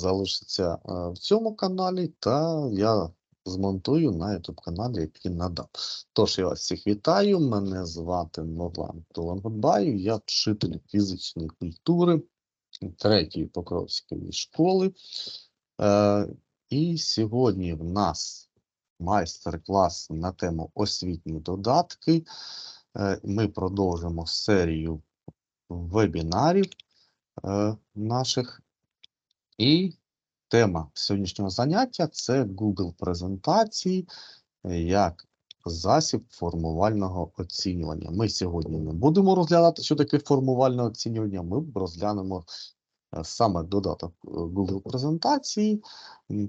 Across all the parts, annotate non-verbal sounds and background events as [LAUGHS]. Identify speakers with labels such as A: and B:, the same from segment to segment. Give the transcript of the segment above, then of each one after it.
A: залишиться е, в цьому каналі, та я змонтую на YouTube каналі, який надав. Тож я вас всіх вітаю. Мене звати Нурлан Толанготбаю, я вчитель фізичної культури третьої Покровської школи. Е, і сьогодні в нас майстер-клас на тему освітні додатки. Е, Ми продовжимо серію вебінарів наших. І тема сьогоднішнього заняття це Google презентації як засіб формувального оцінювання. Ми сьогодні не будемо розглядати, що таке формувальне оцінювання. Ми розглянемо е, саме додаток е, Google презентації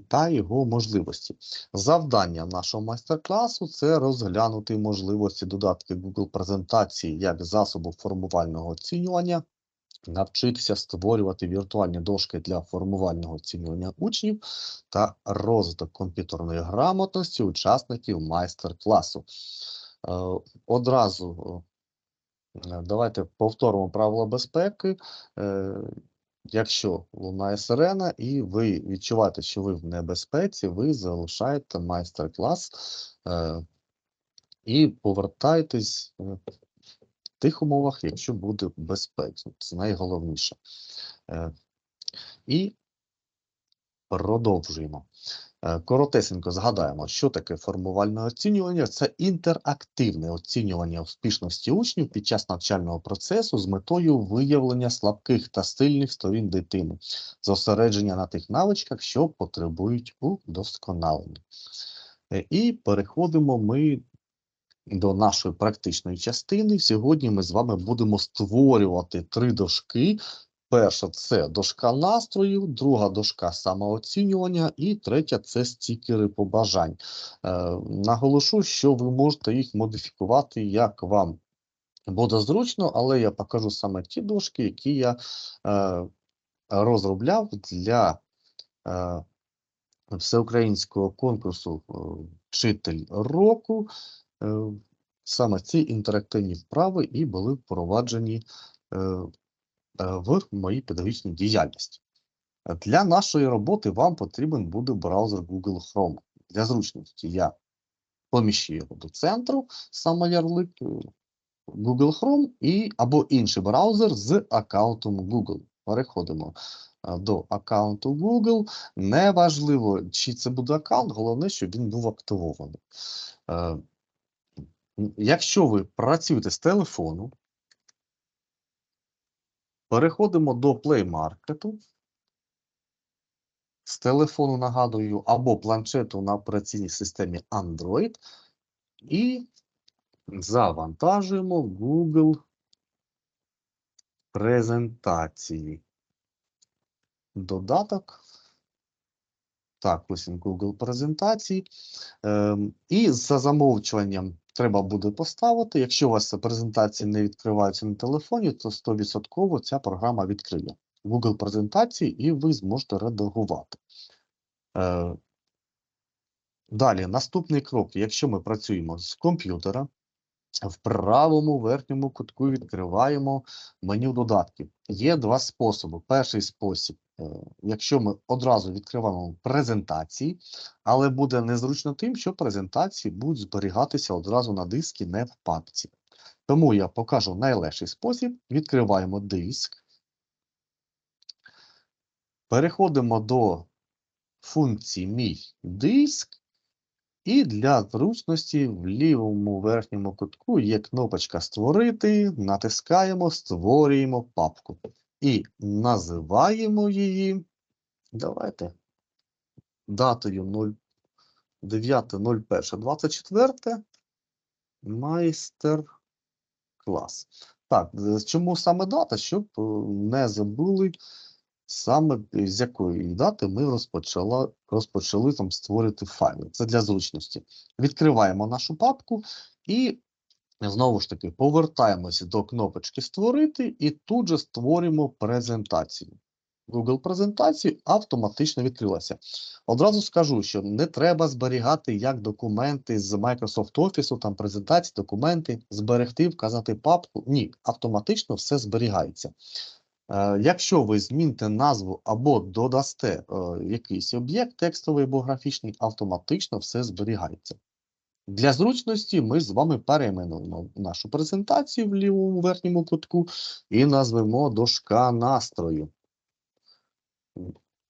A: та його можливості. Завдання нашого майстер-класу це розглянути можливості додатки Google презентації як засобу формувального оцінювання, навчитися створювати віртуальні дошки для формувального оцінювання учнів та розвиток комп'ютерної грамотності учасників майстер-класу. Е, Одразу е, давайте повторимо правила безпеки. Е, Якщо лунає сирена і ви відчуваєте, що ви в небезпеці, ви залишаєте майстер-клас і повертаєтесь тих умовах, якщо буде безпечно. Це найголовніше. Е, і продовжуємо. Е, Коротесенько згадаємо, що таке формувальне оцінювання. Це інтерактивне оцінювання успішності учнів під час навчального процесу з метою виявлення слабких та сильних сторін дитини, зосередження на тих навичках, що потребують удосконалення. Е, І переходимо ми до нашої практичної частини. Сьогодні ми з вами будемо створювати три дошки. Перша це дошка настрою, друга дошка самооцінювання, і третя це стікери побажань. Е, наголошу, що ви можете їх модифікувати як вам буде зручно, але я покажу саме ті дошки, які я е, розробляв для е, всеукраїнського конкурсу е, Вчитель року. Е, Саме ці інтерактивні вправи і були впроваджені е, е, в моїй педагогічній діяльності. Для нашої роботи вам потрібен буде браузер Google Chrome. Для зручності я поміщу його до центру, саме ярлик Google Chrome і або інший браузер з аккаунтом Google. Переходимо до аккаунту Google. Неважливо, чи це буде аккаунт, головне, щоб він був активований. Якщо ви працюєте з телефону, переходимо до Play Market. З телефону, нагадую, або планшету на операційній системі Android і завантажуємо Google презентації. Додаток. Так, ось він Google презентації. Ем, і за замовчуванням треба буде поставити. Якщо у вас презентації не відкриваються на телефоні, то 100% ця програма відкриє Google презентації і ви зможете редагувати. Е, Далі, наступний крок. Якщо ми працюємо з комп'ютера, в правому верхньому кутку відкриваємо меню додатків. Є два способи. Перший спосіб, якщо ми одразу відкриваємо презентації, але буде незручно тим, що презентації будуть зберігатися одразу на дискі, не в папці. Тому я покажу найлегший спосіб. Відкриваємо диск. Переходимо до функції Мій диск. І для зручності в лівому верхньому кутку є кнопочка Створити, натискаємо, створюємо папку. І називаємо її. Давайте датою 09.01.24 майстер-клас. Так, е, чому саме дата? Щоб е, не забули саме з якої дати ми розпочала, розпочали там створити файли. Це для зручності. Відкриваємо нашу папку і знову ж таки повертаємося до кнопочки Створити і тут же створюємо презентацію. Google презентацію автоматично відкрилася. Одразу скажу, що не треба зберігати як документи з Microsoft Office, там презентації, документи, зберегти, вказати папку. Ні, автоматично все зберігається. Е, Якщо ви зміните назву або додасте е, якийсь об'єкт текстовий або графічний, автоматично все зберігається. Для зручності ми з вами перейменуємо нашу презентацію в лівому верхньому кутку і назвемо дошка настрою.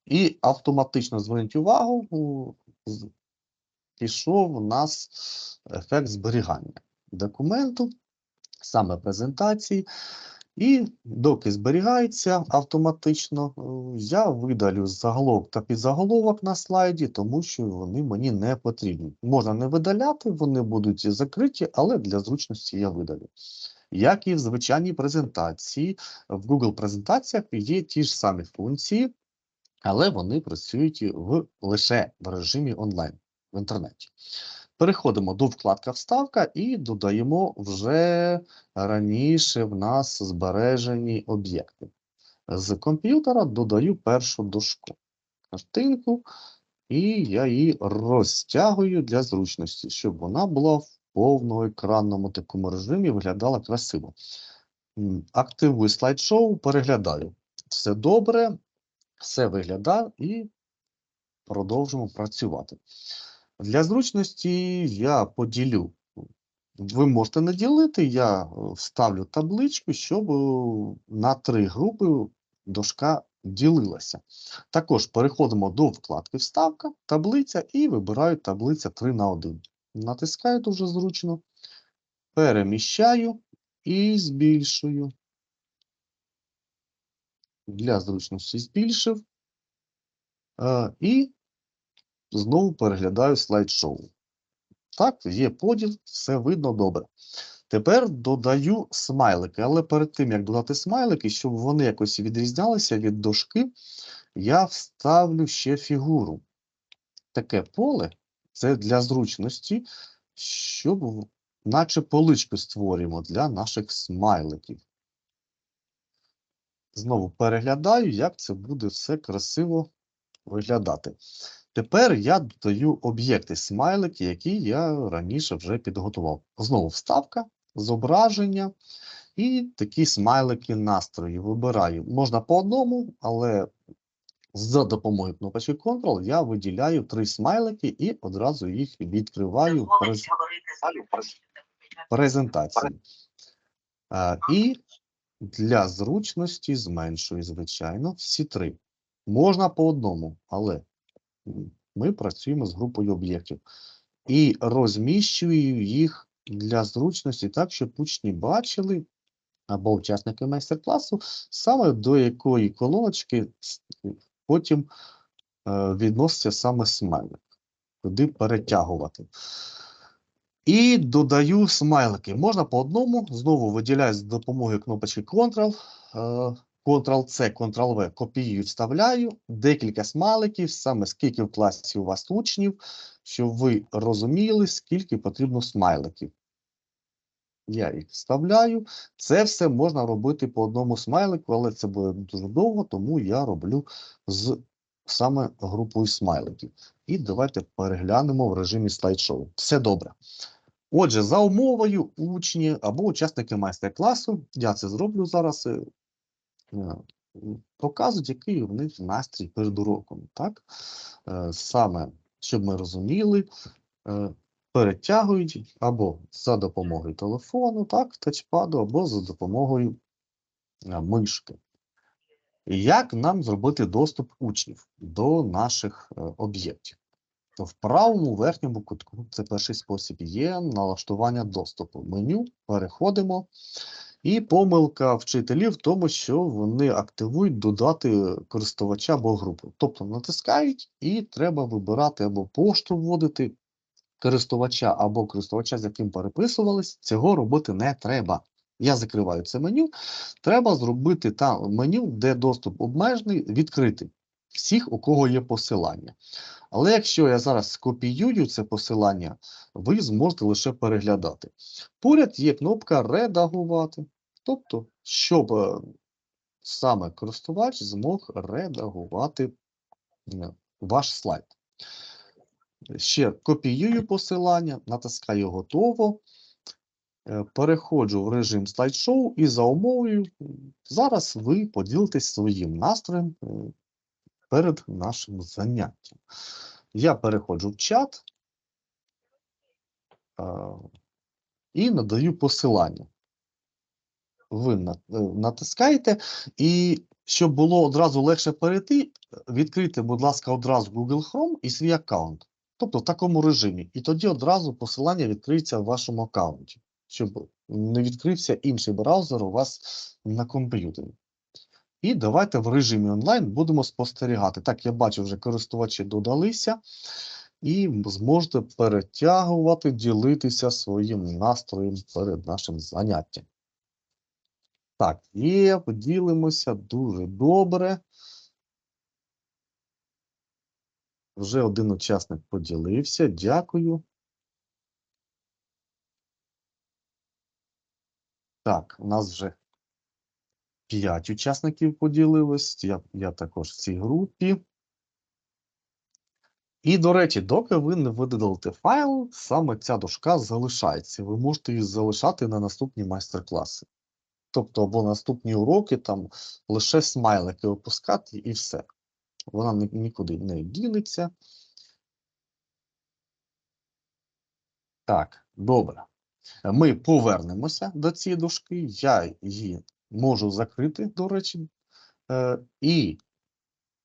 A: І автоматично зверніть увагу, пішов у нас ефект зберігання документу, саме презентації. І доки зберігається автоматично, е, я видалю заголовок та підзаголовок на слайді, тому що вони мені не потрібні. Можна не видаляти, вони будуть закриті, але для зручності я видалю. Як і в звичайній презентації, в Google презентаціях є ті ж самі функції, але вони працюють в лише в режимі онлайн в інтернеті. Переходимо до вкладка Вставка і додаємо вже раніше в нас збережені об'єкти. З комп'ютера додаю першу дошку, картинку, і я її розтягую для зручності, щоб вона була в повноекранному такому режимі, виглядала красиво. Активую слайд-шоу, переглядаю. Все добре, все виглядає і продовжимо працювати. Для зручності я поділю. Ви можете не ділити, я е, вставлю табличку, щоб е, на три групи дошка ділилася. Також переходимо до вкладки Вставка, таблиця і вибираю таблиця 3 на 1. Натискаю дуже зручно, переміщаю і збільшую. Для зручності збільшив. Е, І знову переглядаю слайд-шоу. Так, є поділ, все видно добре. Тепер додаю смайлики, але перед тим, як додати смайлики, щоб вони якось відрізнялися від дошки, я вставлю ще фігуру. Таке поле це для зручності, щоб наче поличку створюємо для наших смайликів. Знову переглядаю, як це буде все красиво виглядати. Тепер я додаю об'єкти смайлики, які я раніше вже підготував. Знову вставка, зображення і такі смайлики настрою. Вибираю. Можна по одному, але за допомогою кнопочки Ctrl я виділяю три смайлики і одразу їх відкриваю в през- презентації. А, і для зручності зменшую, звичайно, всі три. Можна по одному, але ми працюємо з групою об'єктів. І розміщую їх для зручності так, щоб учні бачили або учасники майстер-класу, саме до якої колоночки потім е, відноситься саме смайлик, куди перетягувати. І додаю смайлики. Можна по одному, знову виділяю з допомогою кнопочки Ctrl, е, Ctrl-C, Ctrl-V, копіюю, вставляю декілька смайликів, саме скільки в класі у вас учнів, щоб ви розуміли, скільки потрібно смайликів. Я їх вставляю. Це все можна робити по одному смайлику, але це буде дуже довго, тому я роблю з саме групою смайликів. І давайте переглянемо в режимі слайд-шоу. Все добре. Отже, за умовою учні або учасники майстер-класу, я це зроблю зараз, е, показують, який у них настрій перед уроком. Так? Е, Саме, щоб ми розуміли, е, перетягують або за допомогою телефону, так, тачпаду, або за допомогою е, мишки. Як нам зробити доступ учнів до наших е, об'єктів? То в правому верхньому кутку, це перший спосіб, є налаштування доступу. Меню, переходимо. І помилка вчителів в тому, що вони активують додати користувача або групу. Тобто натискають і треба вибирати або пошту вводити користувача або користувача, з яким переписувались. Цього робити не треба. Я закриваю це меню. Треба зробити там меню, де доступ обмежений, відкритий. Всіх, у кого є посилання. Але якщо я зараз скопіюю це посилання, ви зможете лише переглядати. Поряд є кнопка редагувати. Тобто, щоб е, саме користувач змог редагувати е, ваш слайд. Ще копіюю посилання, натискаю готово. Е, Переходжу в режим слайд-шоу і за умовою зараз ви поділитесь своїм настроєм перед нашим заняттям. Я переходжу в чат і надаю посилання. Ви е, натискаєте, і щоб було одразу легше перейти, відкрийте, будь ласка, одразу Google Chrome і свій аккаунт. Тобто в такому режимі. І тоді одразу посилання відкриється в вашому аккаунті, щоб не відкрився інший браузер у вас на комп'ютері. І давайте в режимі онлайн будемо спостерігати. Так, я бачу, вже користувачі додалися, і зможете перетягувати, ділитися своїм настроєм перед нашим заняттям. Так, є, поділимося дуже добре. Вже один учасник поділився. Дякую. Так, у нас вже 5 учасників поділилось. Я, я також в цій групі. І, до речі, доки ви не видалите файл, саме ця дошка залишається. Ви можете її залишати на наступні майстер-класи. Тобто, або наступні уроки, там лише смайлики опускати і все. Вона нікуди не дінеться. Так, добре. Ми повернемося до цієї дошки. Я її можу закрити, до речі. Е, і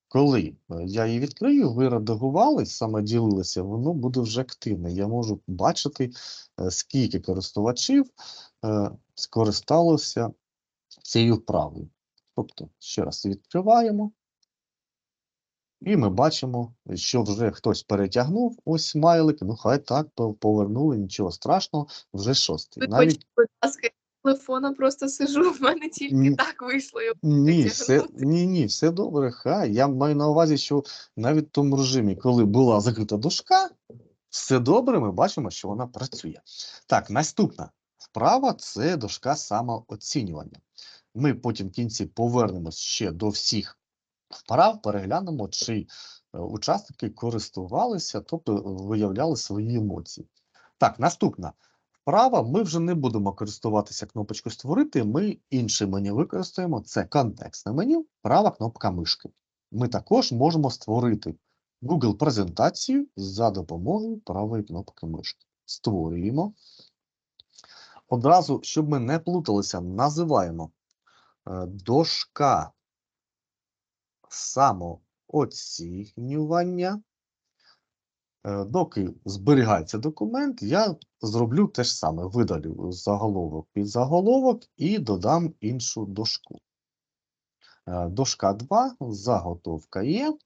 A: коли е, я її відкрию, ви редагували, саме ділилися, воно буде вже активне. Я можу бачити, е, скільки користувачів скористалося цією вправою. Тобто, ще раз відкриваємо. І ми бачимо, що вже хтось перетягнув ось смайлик. Ну, хай так повернули, нічого страшного, вже шостий. Навіть
B: будь ласка, телефона просто сижу, [LAUGHS] в мене тільки
A: Ні.
B: так вийшло.
A: Ні, все, ні, ні, все добре, хай. Я маю на увазі, що навіть в тому режимі, коли була закрита дошка, все добре, ми бачимо, що вона працює. Так, наступна вправа це дошка самооцінювання. Ми потім в кінці повернемось ще до всіх вправ, переглянемо, чи е, учасники користувалися, тобто виявляли свої емоції. Так, наступна вправа. Ми вже не будемо користуватися кнопочкою створити. Ми інше меню використаємо. Це контекстне меню, права кнопка мишки. Ми також можемо створити Google презентацію за допомогою правої кнопки мишки. Створюємо. Одразу, щоб ми не плуталися, називаємо е, дошка самооцінювання. Е, Доки зберігається документ, я зроблю те ж саме. Видалю заголовок під заголовок і додам іншу дошку. Е, Дошка 2, заготовка є,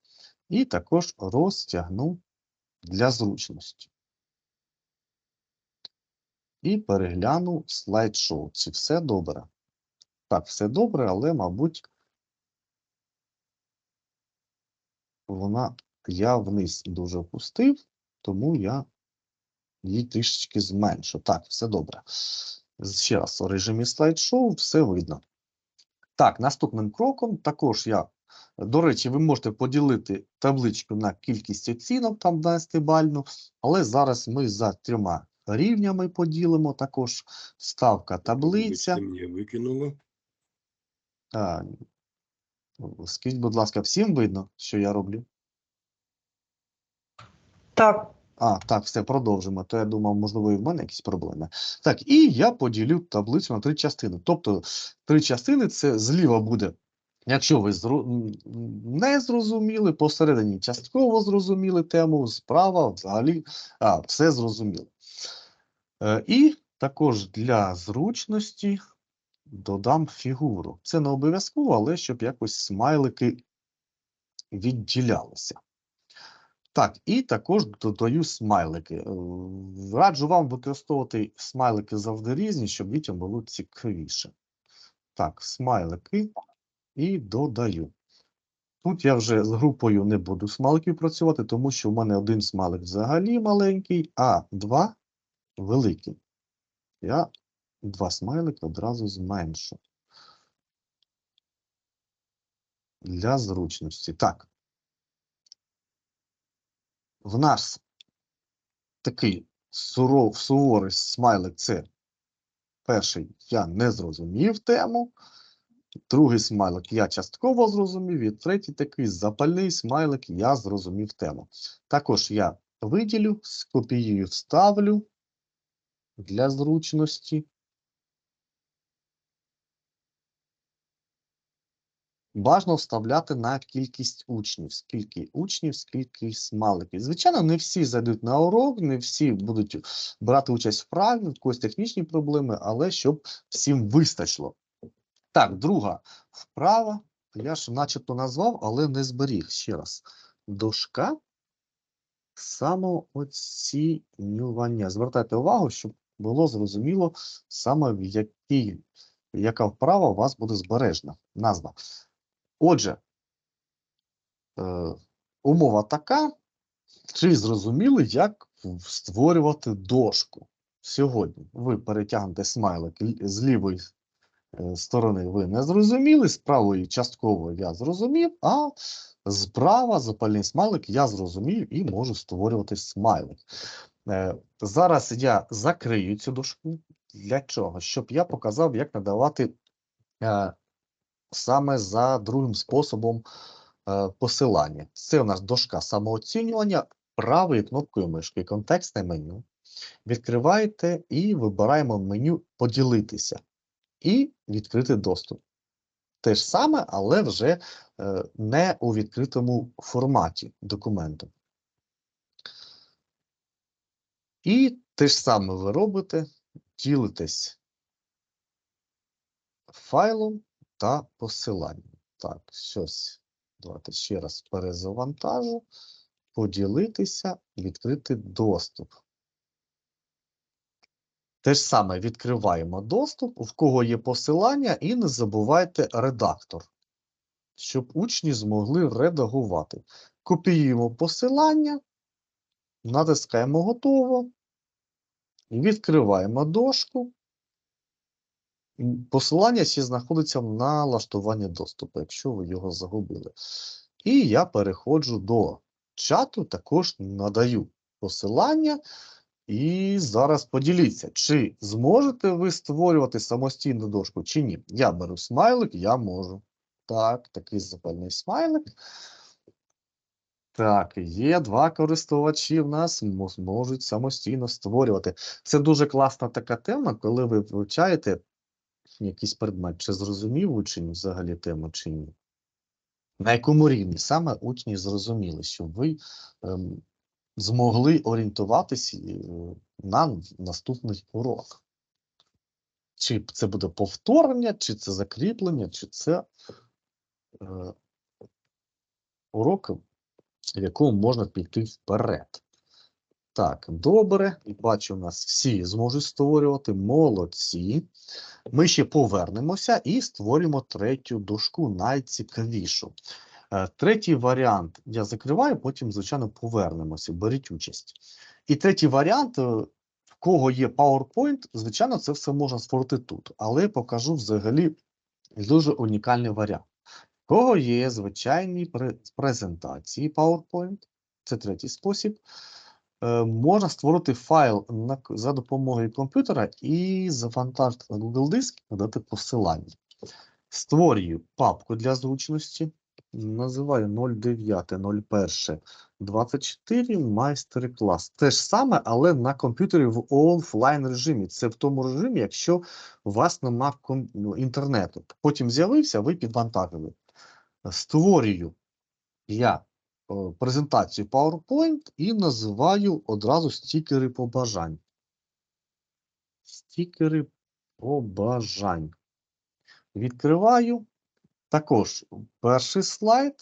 A: і також розтягну для зручності. І перегляну слайд-шоу. Чи все добре? Так, все добре, але, мабуть, вона я вниз дуже опустив, тому я її трішечки зменшу. Так, все добре. Ще раз у режимі слайд-шоу все видно. Так, наступним кроком також я. До речі, ви можете поділити табличку на кількість оцінок, там 12 бальну, але зараз ми за трьома рівнями поділимо також ставка таблиця.
C: Викинуло.
A: Скажіть, будь ласка, всім видно, що я роблю?
D: Так,
A: А, так, все, продовжимо. То я думав, можливо, і в мене якісь проблеми. Так, і я поділю таблицю на три частини. Тобто, три частини це зліва буде, якщо ви не зрозуміли, посередині частково зрозуміли тему, справа взагалі а, все зрозуміло. Е, і також для зручності додам фігуру. Це не обов'язково, але щоб якось смайлики відділялися. Так, і також додаю смайлики. Е, Раджу вам використовувати смайлики завжди різні, щоб дітям було цікавіше. Так, смайлики і додаю. Тут я вже з групою не буду смайликів працювати, тому що в мене один смайлик взагалі маленький, а два великі. Я два смайлики одразу зменшу. Для зручності. Так. В нас такий суров, суворий смайлик це Перший я не зрозумів тему. Другий смайлик я частково зрозумів, і третій такий запальний смайлик я зрозумів тему. Також я виділю, скопіюю, вставлю для зручності. Бажано вставляти на кількість учнів. Скільки учнів, скільки смайликів. Звичайно, не всі зайдуть на урок, не всі будуть брати участь в праві, в когось технічні проблеми, але щоб всім вистачило. Так, друга вправа. Я ж начебто назвав, але не зберіг. Ще раз. Дошка самооцінювання. Звертайте увагу, щоб було зрозуміло саме в якій, яка вправа у вас буде збережена. Назва. Отже, е, умова така. Чи зрозуміли, як створювати дошку? Сьогодні ви перетягнете смайлик з лівої е, сторони ви не зрозуміли, з правої частково я зрозумів, а справа запальний смайлик я зрозумів і можу створювати смайлик. Е, Зараз я закрию цю дошку. Для чого? Щоб я показав, як надавати саме за другим способом е, посилання. Це у нас дошка самооцінювання правою кнопкою мишки, контекстне меню. Відкриваєте і вибираємо меню Поділитися і відкрити доступ. Те ж саме, але вже е, не у відкритому форматі документу. І те ж саме ви робите, ділитесь файлом та посиланням. Так, щось. Давайте ще раз перезавантажу, поділитися, відкрити доступ. Те ж саме відкриваємо доступ, в кого є посилання, і не забувайте редактор, щоб учні змогли редагувати. Копіюємо посилання, натискаємо готово, відкриваємо дошку. Посилання ще знаходиться в налаштуванні доступу, якщо ви його загубили. І я переходжу до чату, також надаю посилання. І зараз поділіться, чи зможете ви створювати самостійну дошку, чи ні. Я беру смайлик, я можу. Так, такий запальний смайлик. Так, є два користувачі в нас мо- зможуть самостійно створювати. Це дуже класна така тема, коли ви вивчаєте якийсь предмет, чи зрозумів учень взагалі тему, чи ні. На якому рівні саме учні зрозуміли, що ви ем, змогли орієнтуватись е, на наступний урок. Чи це буде повторення, чи це закріплення, чи це е, урок, в якому можна піти вперед. Так, добре. Бачу, у нас всі зможуть створювати. Молодці. Ми ще повернемося і створюємо третю дошку, найцікавішу. Е, Третій варіант я закриваю, потім, звичайно, повернемося. Беріть участь. І третій варіант, е, в кого є PowerPoint, звичайно, це все можна створити тут. Але покажу взагалі дуже унікальний варіант. В кого є звичайні презентації PowerPoint, це третій спосіб. Е, Можна створити файл на, за допомогою комп'ютера і завантажити на Google Диск і дати посилання. Створюю папку для зручності. Називаю 09.01.24 майстер-клас. Те ж саме, але на комп'ютері в офлайн режимі. Це в тому режимі, якщо у вас нема ну, інтернету. Потім з'явився, ви підвантажили. Створюю я презентацію PowerPoint і називаю одразу стікери побажань. Стікери побажань. Відкриваю. Також перший слайд.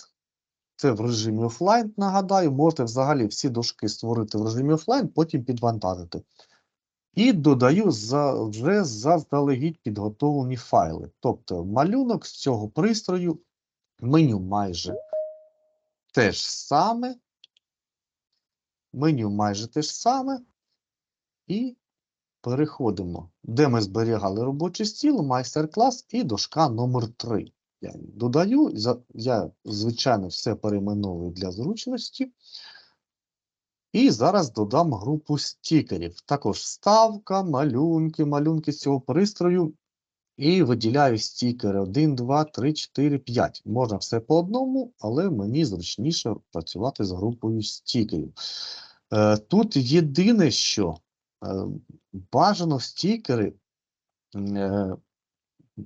A: Це в режимі офлайн, нагадаю, можете взагалі всі дошки створити в режимі офлайн, потім підвантажити. І додаю за, вже заздалегідь підготовлені файли. Тобто малюнок з цього пристрою, меню майже те ж саме. Меню майже те ж саме. І переходимо, де ми зберігали робочий стіл, майстер-клас і дошка номер 3. Я додаю, я, звичайно, все перейменовую для зручності. І зараз додам групу стікерів. Також вставка, малюнки, малюнки з цього пристрою. І виділяю стікери 1, 2, 3, 4, 5. Можна все по одному, але мені зручніше працювати з групою стікерів. Е, тут єдине, що е, бажано стікери е,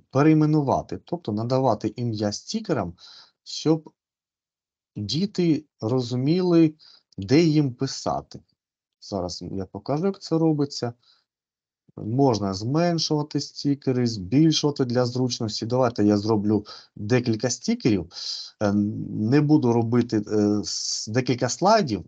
A: перейменувати, тобто надавати ім'я стікерам, щоб діти розуміли, де їм писати. Зараз я покажу, як це робиться. Можна зменшувати стікери, збільшувати для зручності. Давайте я зроблю декілька стікерів. Е, Не буду робити е, декілька слайдів.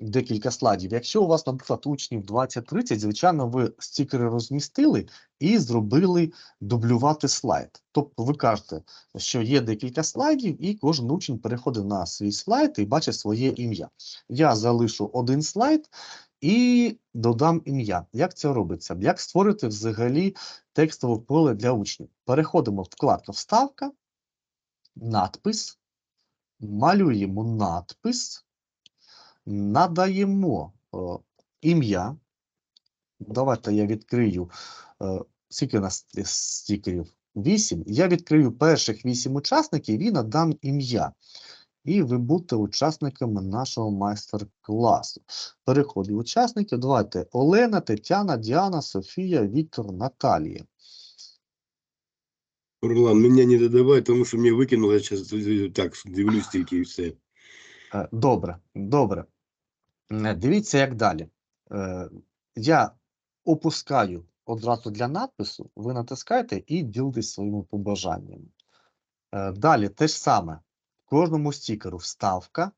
A: Декілька слайдів. Якщо у вас, наприклад, учнів 20-30, звичайно, ви стікери розмістили і зробили дублювати слайд. Тобто ви кажете, що є декілька слайдів, і кожен учень переходить на свій слайд і бачить своє ім'я. Я залишу один слайд і додам ім'я. Як це робиться? Як створити взагалі текстове поле для учнів? Переходимо в вкладку Вставка, надпис, малюємо надпис, надаємо е, ім'я. Давайте я відкрию, е, скільки у нас стікерів? 8. Я відкрию перших 8 учасників і надам ім'я. І ви будете учасниками нашого майстер-класу. Переходи учасників. Давайте Олена, Тетяна, Діана, Софія, Віктор, Наталія.
C: Орлан, мене не додавай, тому що мені викинуло, я зараз так дивлюсь тільки і все.
A: Е, Добре, добре. Е, Дивіться, як далі. Е, Я опускаю одразу для надпису, ви натискаєте і ділитесь своїми побажаннями. Далі те ж саме. Кожному стікеру вставка,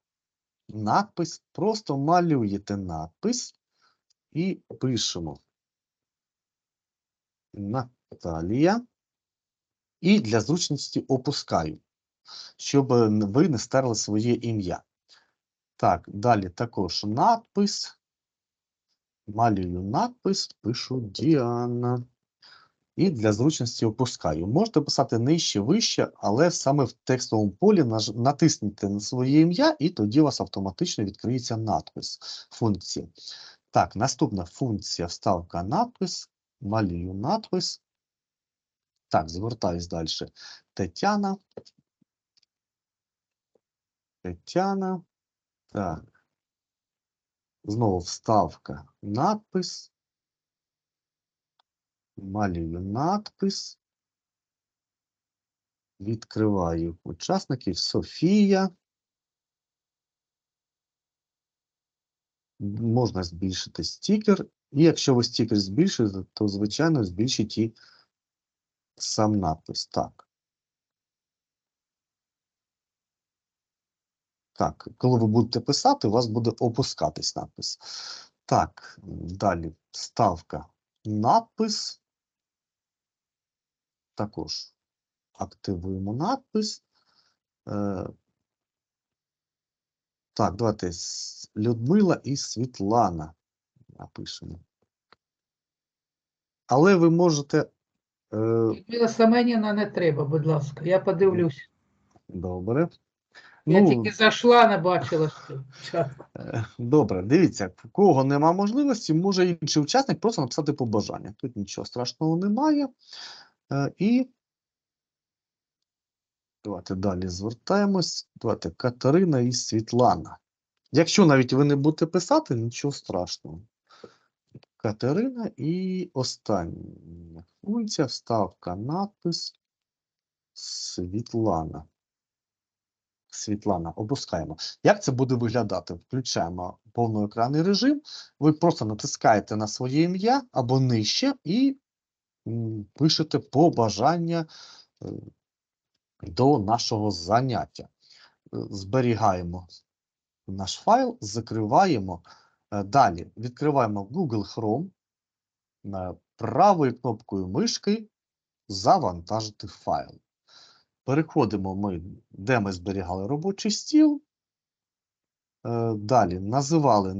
A: надпис, просто малюєте надпис і пишемо. Наталія. І для зручності опускаю, щоб ви не стерли своє ім'я. Так, далі також надпис. Малюю надпис, пишу Діана. І для зручності опускаю. Можете писати нижче, вище, але саме в текстовому полі натисніть на своє ім'я, і тоді у вас автоматично відкриється надпис функції. Так, наступна функція вставка надпис. Малюю надпис. Так, звертаюсь далі. Тетяна. Тетяна. Так. Знову вставка надпис. Малюю надпис. Відкриваю учасників. Софія. Можна збільшити стікер. І якщо ви стікер збільшуєте, то, звичайно, збільшіть і сам надпис. Так. Так, коли ви будете писати, у вас буде опускатись надпис. Так, далі вставка надпис. Також активуємо надпис. Е, так, давайте Людмила і Світлана напишемо. Але ви можете. Е,
D: Людмила Семеніна не треба, будь ласка. Я подивлюсь.
A: добре.
D: Я
A: Ну,
D: тільки зайшла, не бачила що.
A: Е, Добре, дивіться, в кого нема можливості, може інший учасник просто написати побажання. Тут нічого страшного немає. Е, І давайте далі звертаємось. Давайте Катерина і Світлана. Якщо навіть ви не будете писати, нічого страшного. Катерина і остання функція, вставка, надпис Світлана. Світлана, опускаємо. Як це буде виглядати? Включаємо повноекранний режим. Ви просто натискаєте на своє ім'я або нижче і пишете побажання е, до нашого заняття. Е, Зберігаємо наш файл, закриваємо. Е, Далі відкриваємо Google Chrome. Правою кнопкою мишки завантажити файл. Переходимо ми, де ми зберігали робочий стіл. Далі називали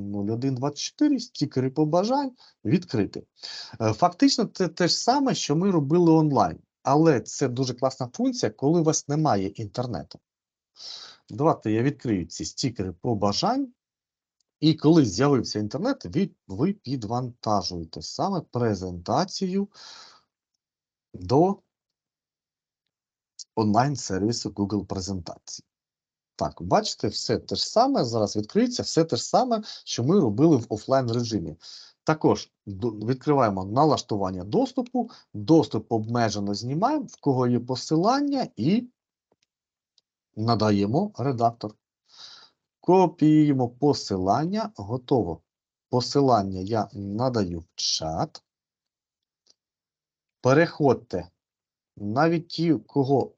A: 09.01.24, стікери побажань, відкрити. Е, Фактично, це те ж саме, що ми робили онлайн. Але це дуже класна функція, коли у вас немає інтернету. Давайте я відкрию ці стікери побажань. І коли з'явився інтернет, ви, ви підвантажуєте саме презентацію до онлайн-сервісу Google презентації. Так, бачите, все те ж саме зараз відкриється, все те ж саме, що ми робили в офлайн режимі. Також відкриваємо налаштування доступу, доступ обмежено знімаємо, в кого є посилання, і надаємо редактор. Копіюємо посилання, готово. Посилання я надаю в чат. Переходьте. Навіть ті, кого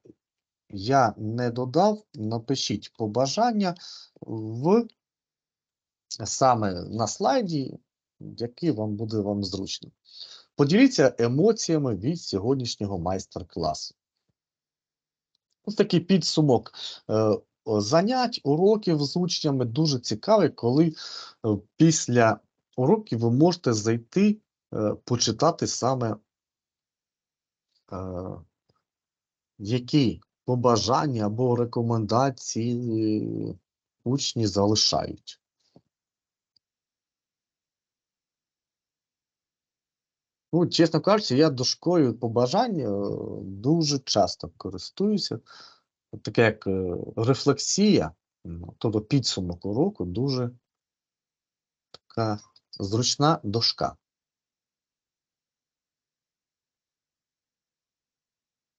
A: я не додав, напишіть побажання в саме на слайді, який вам буде вам зручно. Поділіться емоціями від сьогоднішнього майстер-класу. Ось такий підсумок е, занять, уроків з учнями дуже цікавий, коли е, після уроків ви можете зайти, е, почитати саме, які побажання або рекомендації е, учні залишають. Ну, чесно кажучи, я дошкою побажань е, дуже часто користуюся. Таке як е, рефлексія, тобто підсумок уроку, дуже така зручна дошка.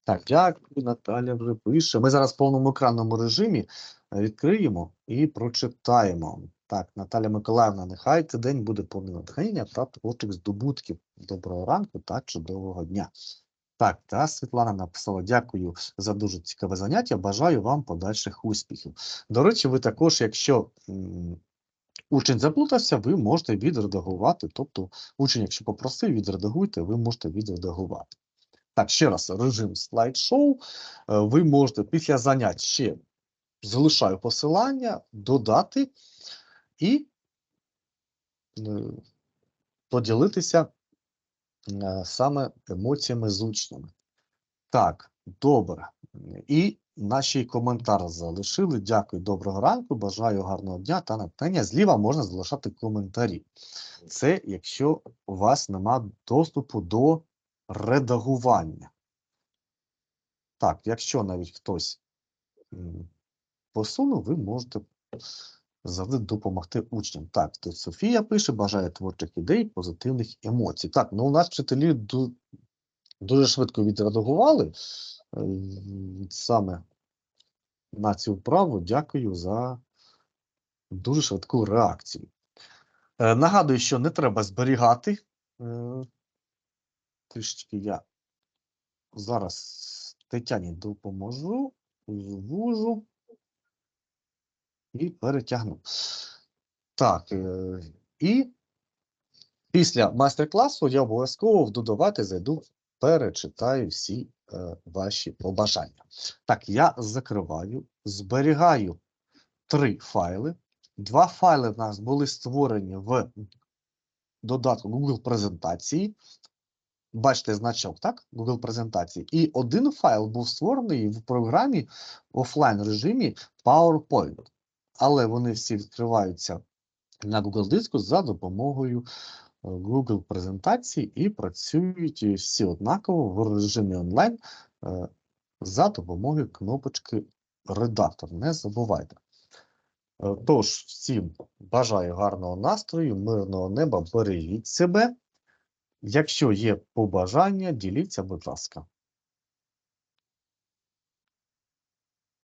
A: Так, дякую, Наталя вже пише. Ми зараз в повному екранному режимі е, відкриємо і прочитаємо. Так, Наталя Миколаївна, нехай цей день буде повний натхнення та творчих здобутків. Доброго ранку та чудового дня. Так, та Світлана написала: дякую за дуже цікаве заняття. Бажаю вам подальших успіхів. До речі, ви також, якщо учень заплутався, ви можете відредагувати. Тобто, учень, якщо попросив, відредагуйте, ви можете відредагувати. Так, ще раз, режим слайд-шоу. Е, Ви можете після занять ще залишаю посилання, додати і е, поділитися е, саме емоціями з учнями. Так, добре. І наші коментар залишили. Дякую, доброго ранку. Бажаю гарного дня та натхнення. Зліва можна залишати коментарі. Це якщо у вас нема доступу до редагування. Так, якщо навіть хтось посунув, ви можете завжди допомогти учням. Так, тут Софія пише, бажає творчих ідей, позитивних емоцій. Так, ну у нас вчителі дуже швидко відредагували е, саме на цю вправу. Дякую за дуже швидку реакцію. Е, Нагадую, що не треба зберігати. Трішечки я зараз Тетяні допоможу, звужу і перетягну. Так, е, і після майстер-класу я обов'язково в додавати зайду, перечитаю всі е, ваші побажання. Так, я закриваю, зберігаю три файли. Два файли в нас були створені в додатку Google презентації. Бачите значок, так? Google презентації. І один файл був створений в програмі в офлайн режимі PowerPoint. Але вони всі відкриваються на Google диску за допомогою е, Google презентації і працюють всі однаково в режимі онлайн е, за допомогою кнопочки редактор. Не забувайте. Е, Тож, всім бажаю гарного настрою, мирного неба, бережіть себе. Якщо є побажання, діліться, будь ласка.